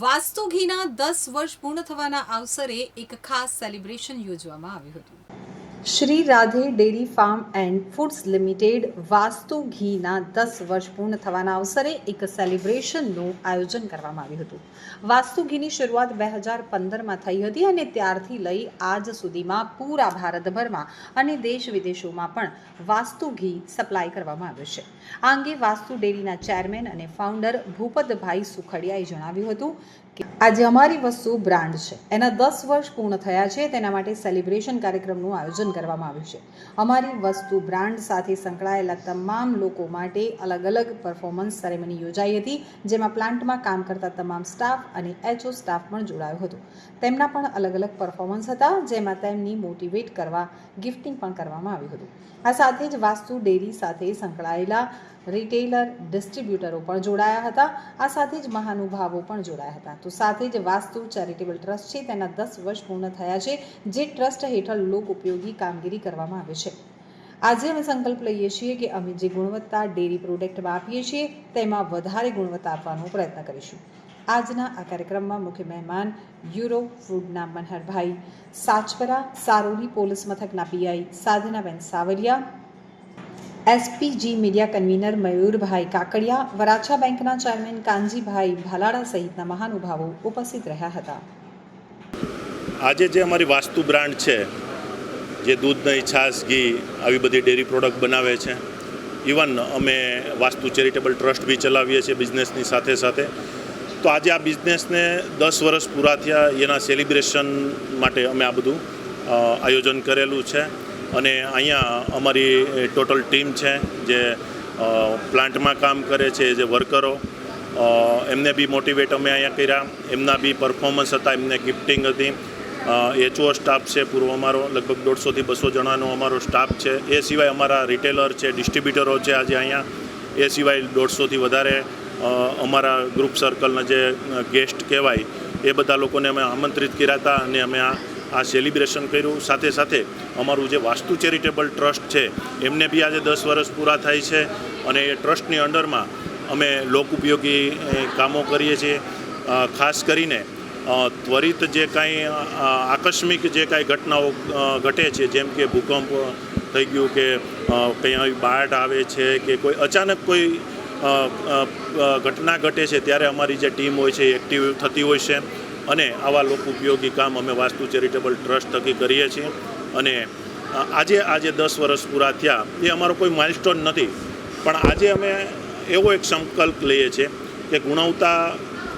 વાસ્તુ ઘીના દસ વર્ષ પૂર્ણ થવાના અવસરે એક ખાસ સેલિબ્રેશન યોજવામાં આવ્યું હતું. Shri Radhe dairy farm and foods limited Vastu ઘીના દસ વર્ષ પૂર્ણ થવાના અવસરે એક સેલિબ્રેશનનું આયોજન કરવામાં આવ્યું હતું. વાસ્તુ ઘીની શરૂઆત બે હજાર પંદરમાં થઈ હતી અને ત્યારથી લઈ આજ સુધીમાં પૂરા ભારતભરમાં અને દેશ વિદેશોમાં પણ વાસ્તુ ઘી સપ્લાય કરવામાં આવ્યું છે. આ અંગે વાસ્તુ ડેરીના ચેરમેન અને ફાઉન્ડર ભૂપતભાઈ સુખડિયાએ જણાવ્યું હતું કે આજે અમારી વસ્તુ બ્રાન્ડ છે. એના દસ વર્ષ પૂર્ણ થયા છે, તેના માટે સેલિબ્રેશન કાર્યક્રમનું આયોજન કરવામાં આવ્યું છે. અમારી વસ્તુ બ્રાન્ડ સાથે સંકળાયેલા તમામ લોકો માટે અલગ અલગ પરફોર્મન્સ સેરેમની યોજાઈ હતી, જેમાં પ્લાન્ટમાં કામ કરતા તમામ સ્ટાફ અને એચઓ સ્ટાફ પણ જોડાયો હતો. તેમના પણ અલગ અલગ પરફોર્મન્સ હતા, જેમાં તેમની મોટિવેટ કરવા ગિફ્ટિંગ પણ કરવામાં આવ્યું હતું. આ સાથે જ વાસ્તુ ડેરી સાથે સંકળાયેલા રિટેલર, ડિસ્ટ્રીબ્યુટરો પણ જોડાયા હતા. આ સાથે જ મહાનુભાવો પણ જોડાયા હતા. તો સાથે જ વાસ્તુ ચેરિટેબલ ટ્રસ્ટ છે. તેના દસ વર્ષ પૂર્ણ થયા છે, જે ટ્રસ્ટ હેઠળ લોક ઉપયોગી કામગીરી કરવામાં આવે છે. આજે અમે સંકલ્પ લઈએ છીએ કે અમે જે ગુણવત્તા ડેરી પ્રોડક્ટમાં આપીએ છીએ, તેમાં વધારે ગુણવત્તા આપવાનો પ્રયત્ન કરીશું. આજના આ કાર્યક્રમમાં મુખ્ય મહેમાન યુરો ફૂડના મનહરભાઈ સાચપરા સારોલી પોલીસ મથકના PI Sadhnaben Savariya SPG media convener Mayurbhai Kakadiya, Varachha બેંકના ચેરમેન કાનજીભાઈ ભાલાડા સહિતના મહાનુભાવો ઉપસ્થિત રહ્યા હતા. આજે જે અમારી વાસ્તુ બ્રાન્ડ છે, જે દૂધ દહીં છાશ, ઘી, આવી બધી ડેરી પ્રોડક્ટ બનાવે છે, ઇવન અમે વાસ્તુ ચેરિટેબલ ટ્રસ્ટ બી ચલાવીએ છીએ બિઝનેસની સાથે સાથે. તો આજે આ બિઝનેસને દસ વર્ષ પૂરા થયા, એના સેલિબ્રેશન માટે અમે આ બધું આયોજન કરેલું છે. અને અહીંયા અમારી ટોટલ ટીમ છે જે પ્લાન્ટમાં કામ કરે છે જે વર્કરો. એમને બી મોટિવેટ અમે અહીંયા કર્યા. એમના બી પરફોર્મન્સ હતા, એમને ગિફ્ટિંગ હતી. એચઓ સ્ટાફ છે પૂરો અમારો, લગભગ દોઢસોથી બસો જણાનો અમારો સ્ટાફ છે. એ સિવાય અમારા રિટેલર છે ડિસ્ટ્રીબ્યુટરો છે આજે અહીંયા. એ સિવાય દોઢસોથી વધારે અમારા ગ્રુપ સર્કલના જે ગેસ્ટ કહેવાય, એ બધા લોકોને અમે આમંત્રિત કર્યા હતા અને અમે આ આ સેલિબ્રેશન કર્યું. સાથે સાથે અમારું જે વાસ્તુ ચેરિટેબલ ટ્રસ્ટ છે, એમને બી આજે દસ વર્ષ પૂરા થાય છે અને એ ટ્રસ્ટની અંડરમાં અમે લોક ઉપયોગી કામો કરીએ છીએ. ખાસ કરીને ત્વરિત જે કાંઈ આકસ્મિક જે કાંઈ ઘટનાઓ ઘટે છે, જેમ કે ભૂકંપ થઈ ગયું કે કંઈ આવી બાઢ આવે છે કે કોઈ અચાનક કોઈ ઘટના ઘટે છે, ત્યારે અમારી જે ટીમ હોય છે એ એક્ટિવ થતી હોય છે. અને આવા લોક ઉપયોગી કામ અમે વાસ્તુ ચેરિટેબલ ટ્રસ્ટ થકી કરીએ છીએ. અને આજે આજે દસ વર્ષ પૂરા થયા, એ અમારો કોઈ માઇલસ્ટોન નથી. પણ આજે અમે એવો એક સંકલ્પ લઈએ છીએ કે ગુણવત્તા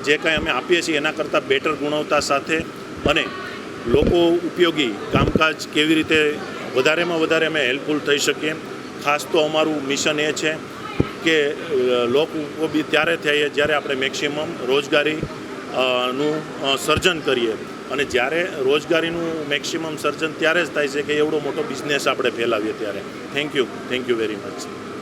જે કાંઈ અમે આપીએ છીએ, એના કરતાં બેટર ગુણવત્તા સાથે અને લોકો ઉપયોગી કામકાજ કેવી રીતે વધારેમાં વધારે અમે હેલ્પફુલ થઈ શકીએ. ખાસ તો અમારું મિશન એ છે કે લોક ઉપયોગી ત્યારે થઈએ જ્યારે આપણે મેક્સિમમ રોજગારી નું સર્જન કરીએ. અને જ્યારે રોજગારીનું મેક્સિમમ સર્જન ત્યારે જ થાય છે કે એવડો મોટો બિઝનેસ આપણે ફેલાવીએ ત્યારે. Thank you thank you very much